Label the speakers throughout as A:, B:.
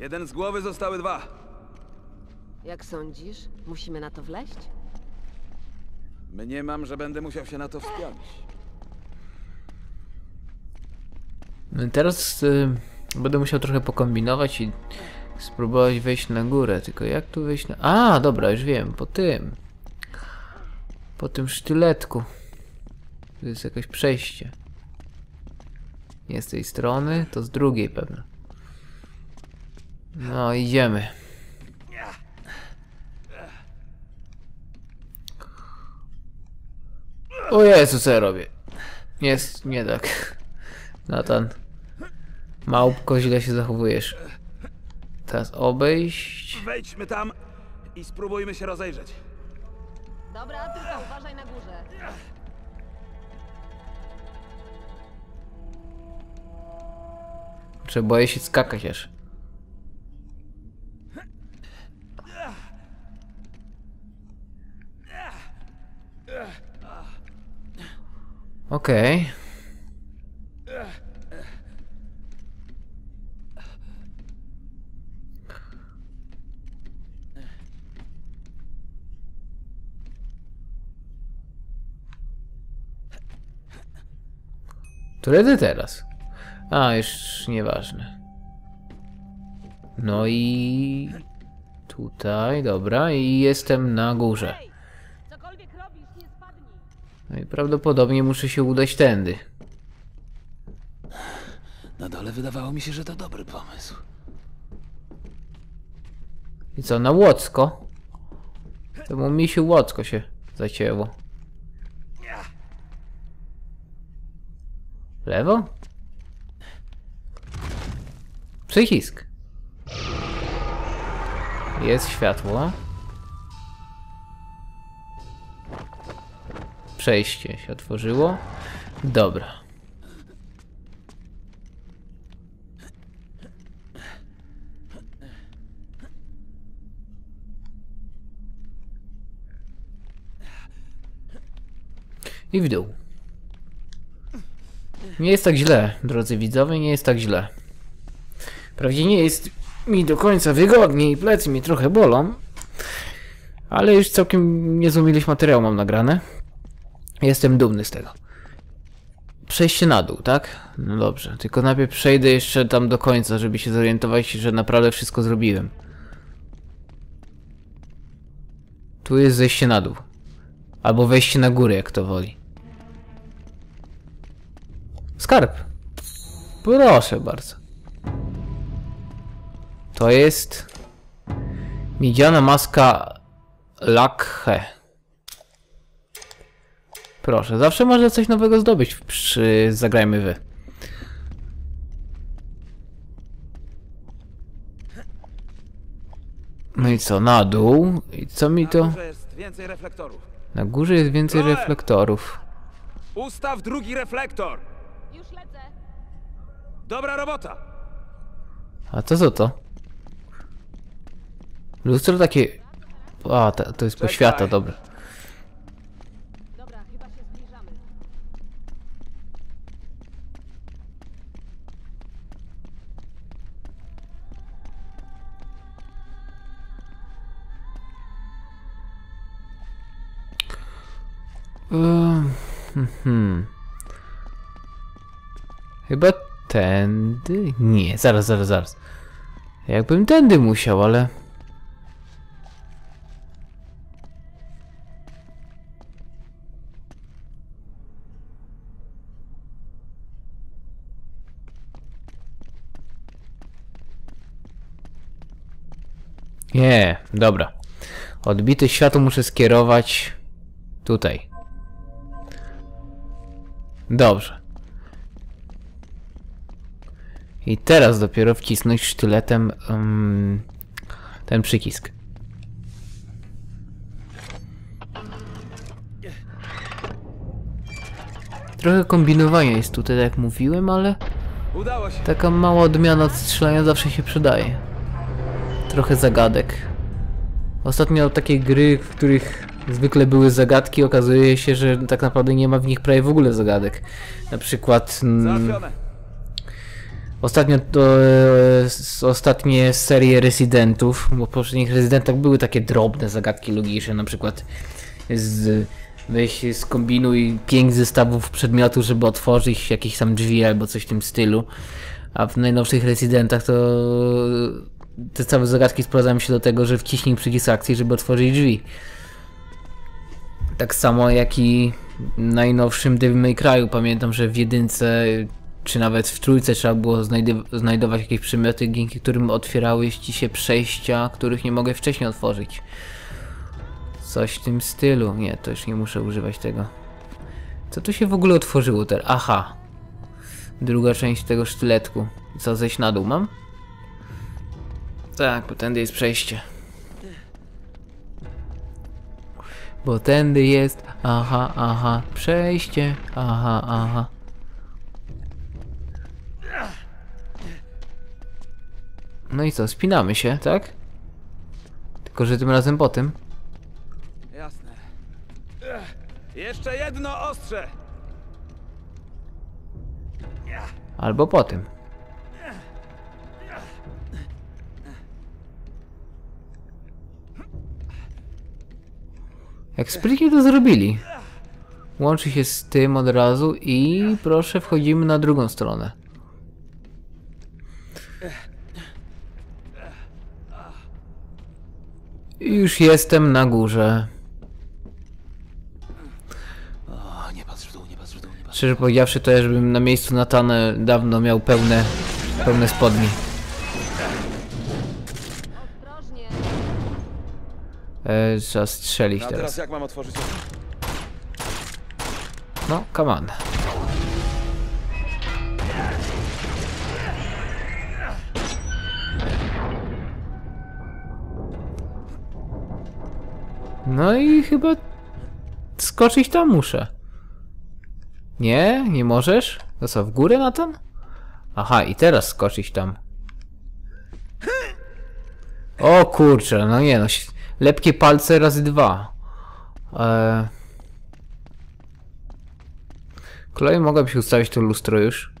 A: Jeden z głowy zostały dwa.
B: Jak sądzisz, musimy na to wleść?
A: Mniemam, że będę musiał się na to wspiąć.
C: No Teraz y, będę musiał trochę pokombinować i spróbować wejść na górę. Tylko jak tu wejść na... A, dobra, już wiem, po tym. Po tym sztyletku. Tu jest jakieś przejście. Nie z tej strony, to z drugiej pewno. No, idziemy. O Jezu, co ja robię? Jest, nie tak. Natan. Małpko, źle się zachowujesz. Teraz obejść.
A: Wejdźmy tam i spróbujmy się rozejrzeć.
B: Dobra, tylko uważaj na górze.
C: Czy boję się skakać aż. Okej. Któredy teraz? A, już nieważne. No i... Tutaj, dobra, i jestem na górze. No i prawdopodobnie muszę się udać tędy.
A: Na dole wydawało mi się, że to dobry pomysł.
C: I co, na Łocko? Temu misiu Łocko się zacięło. Lewo? Przycisk. Jest światło. Przejście się otworzyło. Dobra. I w dół. Nie jest tak źle, drodzy widzowie, nie jest tak źle. Wprawdzie nie jest mi do końca wygodnie i plecy mi trochę bolą, ale już całkiem niezłą ilość materiału mam nagrane. Jestem dumny z tego. Przejście na dół, tak? No dobrze, tylko najpierw przejdę jeszcze tam do końca, żeby się zorientować, że naprawdę wszystko zrobiłem. Tu jest zejście na dół. Albo wejście na górę, jak to woli. Skarb. Proszę bardzo. To jest miedziana maska Lakhe. Proszę, zawsze można coś nowego zdobyć przy Zagrajmy Wy. No i co, na dół? I co mi to? Na górze jest więcej reflektorów.
A: Ustaw drugi reflektor!
B: Już lecę!
A: Dobra robota!
C: A to co to? Lustro takie... A, to, to jest poświata. Dobra, Mhm. Chyba tędy? Nie, zaraz, zaraz, zaraz. Jakbym tędy musiał, ale... Nie, dobra. Odbite światło muszę skierować tutaj. Dobrze. I teraz dopiero wcisnąć sztyletem um, ten przycisk. Trochę kombinowania jest tutaj, tak jak mówiłem, ale taka mała odmiana od strzelania zawsze się przydaje. Trochę zagadek. Ostatnio takie gry, w których zwykle były zagadki, okazuje się, że tak naprawdę nie ma w nich prawie w ogóle zagadek. Na przykład mm. Ostatnio to e, ostatnie serie Residentów, bo w poprzednich Residentach były takie drobne zagadki logiczne, na przykład z, weź skombinuj pięć zestawów przedmiotów, żeby otworzyć jakieś tam drzwi albo coś w tym stylu. A w najnowszych Residentach to te całe zagadki sprowadzają się do tego, że wciśnij przycisk akcji, żeby otworzyć drzwi. Tak samo jak i najnowszym Devil May Cry'u. Pamiętam, że w jedynce czy nawet w trójce trzeba było znajdować jakieś przedmioty, dzięki którym otwierały ci się przejścia, których nie mogę wcześniej otworzyć. Coś w tym stylu. Nie, to już nie muszę używać tego. Co tu się w ogóle otworzyło teraz? Aha. Druga część tego sztyletku. Co, zejść na dół mam? Tak, bo tędy jest przejście. Bo tędy jest, aha, aha, przejście, aha, aha. No i co, spinamy się, tak? Tylko, że tym razem po tym.
A: Jasne. Jeszcze jedno ostrze!
C: Albo po tym. Jak sprytnie to zrobili. Łączy się z tym od razu i proszę wchodzimy na drugą stronę. I Już jestem na górze. Szczerze powiedziawszy, to ja żebym na miejscu Natana dawno miał pełne, pełne spodnie. E, trzeba strzelić
A: A teraz
C: teraz.
A: jak mam otworzyć?
C: No, come on. No i chyba skoczyć tam muszę. Nie? Nie możesz? To co, w górę na ten? Aha, i teraz skoczyć tam. O kurczę, no nie no. Lepkie palce razy dwa. Eee... Chloe, mogłabyś ustawić to lustro już?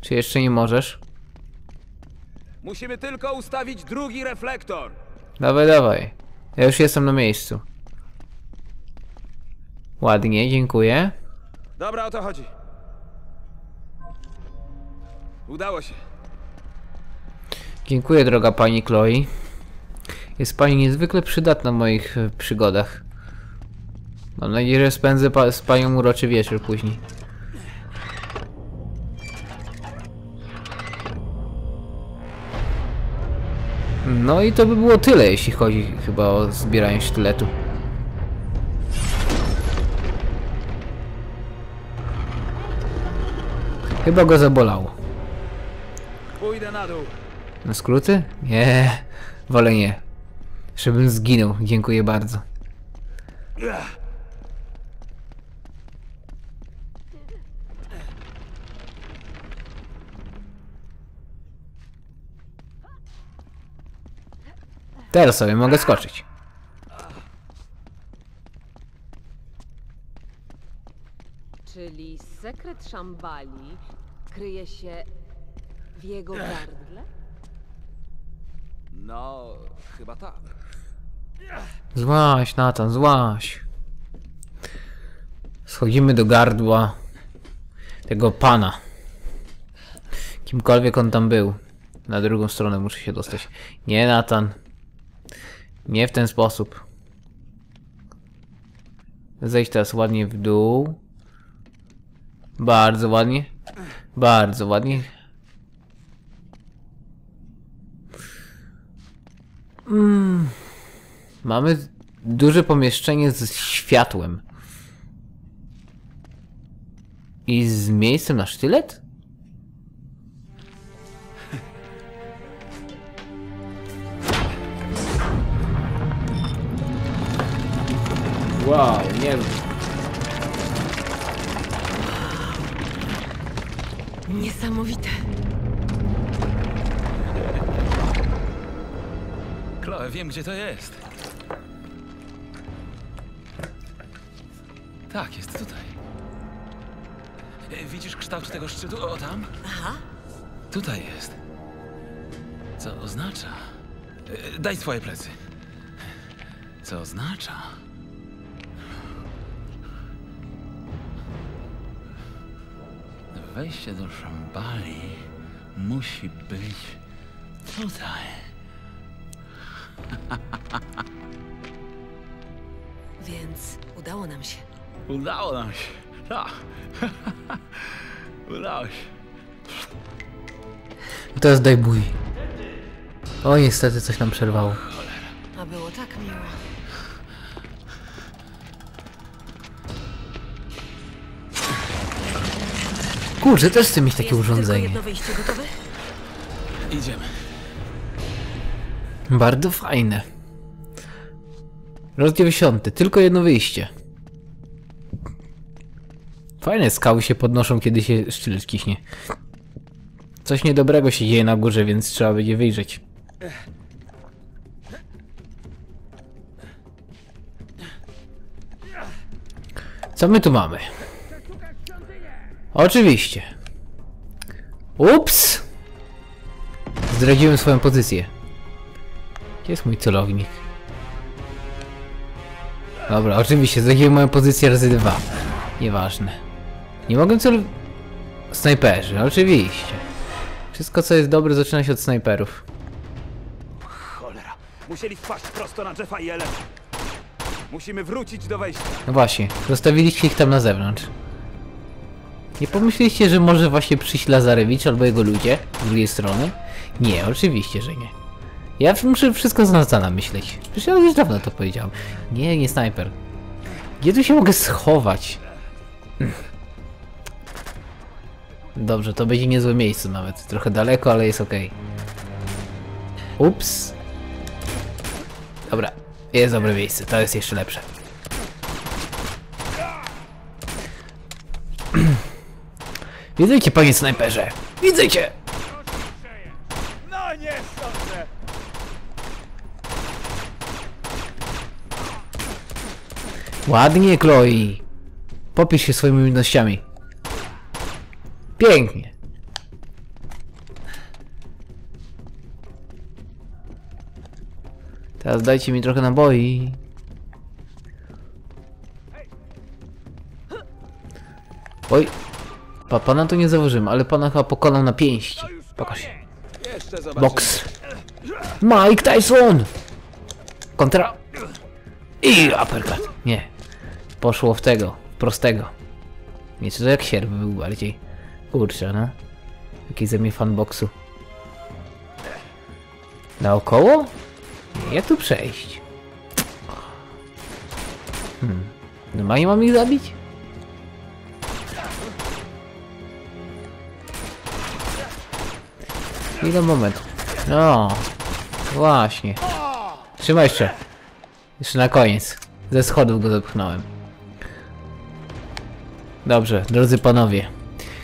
C: Czy jeszcze nie możesz?
A: Musimy tylko ustawić drugi reflektor!
C: Dawaj, dawaj. Ja już jestem na miejscu. Ładnie, dziękuję.
A: Dobra, o to chodzi. Udało się.
C: Dziękuję, droga pani Chloe. Jest pani niezwykle przydatna w moich e, przygodach. Mam nadzieję, że spędzę pa z panią uroczy wieczór później. No i to by było tyle, jeśli chodzi chyba o zbieranie sztyletu. Chyba go zabolało.
A: Pójdę na dół.
C: Na skróty? Nie, wolę nie. Żebym zginął, dziękuję bardzo. Teraz sobie mogę skoczyć.
B: Czyli sekret Szambali kryje się w jego gardle?
A: No, chyba tak.
C: Złaś, Natan, złaś. Schodzimy do gardła tego pana. Kimkolwiek on tam był. Na drugą stronę muszę się dostać. Nie, Natan. Nie w ten sposób. Zejdź teraz ładnie w dół. Bardzo ładnie. Bardzo ładnie. Mm. Mamy duże pomieszczenie z światłem. I z miejscem na sztylet? Wow, nie
B: Niesamowite.
D: Chloe, wiem gdzie to jest. Tak, jest tutaj. E, Widzisz kształt tego szczytu? O tam?
B: Aha.
D: Tutaj jest. Co oznacza? E, Daj swoje plecy. Co oznacza? Wejście do szambali musi być tutaj.
B: Więc udało nam się.
D: Udało nam się. Tak. Udało się.
C: I teraz daj bój. O, niestety coś nam przerwało.
B: A było tak miło.
C: Kurczę, też chcę mieć takie
B: Jest tylko
C: urządzenie.
B: jedno wyjście gotowe?
D: Idziemy.
C: Bardzo fajne. Rozdział 10. Tylko jedno wyjście. Fajne skały się podnoszą, kiedy się sztylet kiśnie. Coś niedobrego się dzieje na górze, więc trzeba będzie wyjrzeć. Co my tu mamy? Oczywiście. Ups! Zdradziłem swoją pozycję. Gdzie jest mój celownik? Dobra, oczywiście, zdradziłem moją pozycję razy dwa. Nieważne. Nie mogę cel... Snajperzy, oczywiście. Wszystko co jest dobre zaczyna się od snajperów.
A: Cholera. Musieli wpaść prosto na Jeffa i Ellen. Musimy wrócić do wejścia.
C: No właśnie, zostawiliście ich tam na zewnątrz. Nie pomyśleliście, że może właśnie przyjść Lazarewicz albo jego ludzie z drugiej strony? Nie, oczywiście, że nie. Ja muszę wszystko z Nathana myśleć. Przecież ja już dawno to powiedziałem. Nie, nie snajper. Gdzie tu się mogę schować? Dobrze, to będzie niezłe miejsce nawet. Trochę daleko, ale jest ok. Ups. Dobra, jest dobre miejsce, to jest jeszcze lepsze. Widzę panie snajperze! Widzę cię! Ładnie, Chloe. Popisz się swoimi umiejętnościami. Pięknie. Teraz dajcie mi trochę naboi. Oj. Pa, pana to nie zauważymy, ale pana chyba pokonał na pięści. Pokaż się. Box. Mike Tyson! Kontra. I uppercut. Nie. Poszło w tego. Prostego. Nie, to jak sierp był bardziej. Kurczę, no. Jakiś ze mnie fanboxu. Naokoło? Jak tu przejść? Hmm. Normalnie mam ich zabić? Chwilę, moment. No. Właśnie. Trzymaj jeszcze. Jeszcze na koniec. Ze schodów go zepchnąłem. Dobrze, drodzy panowie.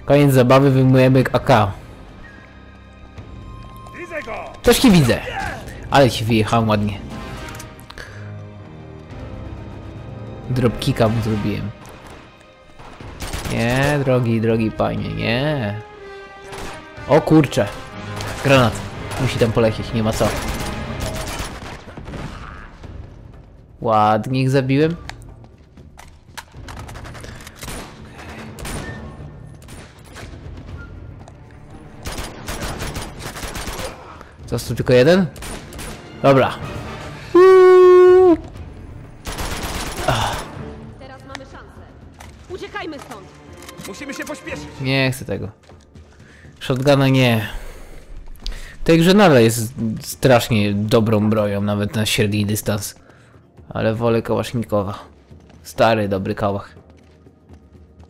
C: Koniec zabawy, wyjmujemy AK. Też nie widzę. Ale ci wyjechałem ładnie. Dropkicka mu zrobiłem. Nie, drogi, drogi panie, nie. O kurcze. Granat. Musi tam polecieć, nie ma co. Ładnie ich zabiłem. Został tylko jeden? Dobra.
B: Teraz mamy szansę. Uciekajmy stąd.
A: Musimy się pośpieszyć.
C: Nie chcę tego. Shotguna nie. Tej grze nadal jest strasznie dobrą broją, nawet na średni dystans. Ale wolę kałasznikowa. Stary, dobry kałach.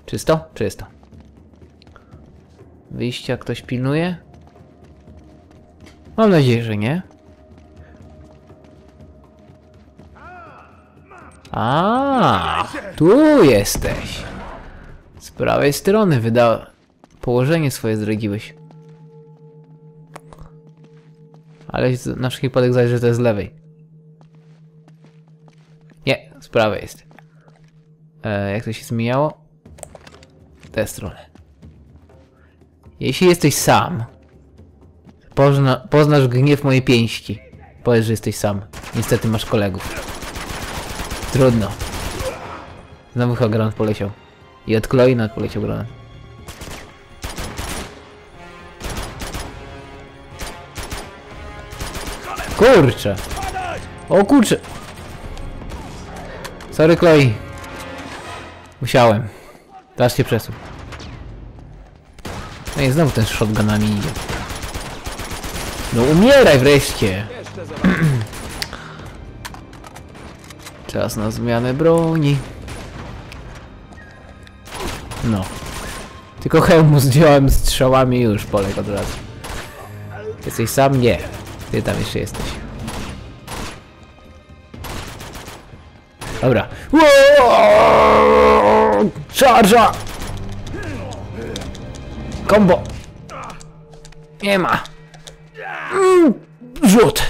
C: Czysto? Czysto. Wyjścia ktoś pilnuje? Mam nadzieję, że nie. A, tu jesteś. Z prawej strony wyda... Położenie swoje zdradziłeś. Ale na wszelki wypadek zależy, że to jest z lewej. Nie, z prawej jest. E, jak to się zmieniało? W tę stronę. Jeśli jesteś sam, Pozna, poznasz gniew mojej pięści. Powiedz, że jesteś sam. Niestety masz kolegów. Trudno. Znowu chyba granat poleciał. I od nawet poleciał granat. Kurczę. O kurczę. Sorry Chloe. Musiałem. Teraz się przesuń. No i znowu ten z shotgunami idzie. No umieraj wreszcie! Czas na zmianę broni. No. Tylko hełmu zdjąłem strzałami już poległ od razu. Jesteś sam? Nie. Ty tam jeszcze jesteś. Dobra. Charge'a! Kombo! Nie ma. Rzut!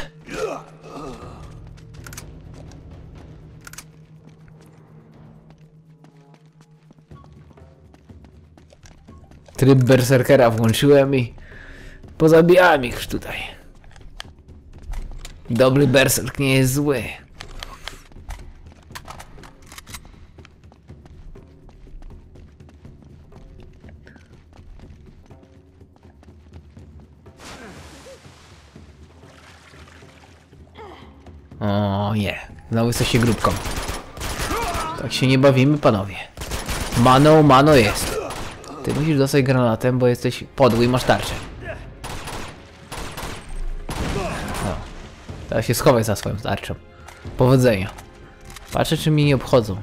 C: Tryb berserkera włączyłem i pozabijałem ich tutaj. Dobry berserk nie jest zły. O nie, znowu jesteście grupką. Tak się nie bawimy, panowie. Mano, mano jest. Ty musisz dostać granatem, bo jesteś podły i masz tarczę. No. Teraz się schowaj za swoją tarczą. Powodzenia. Patrzę, czy mnie nie obchodzą.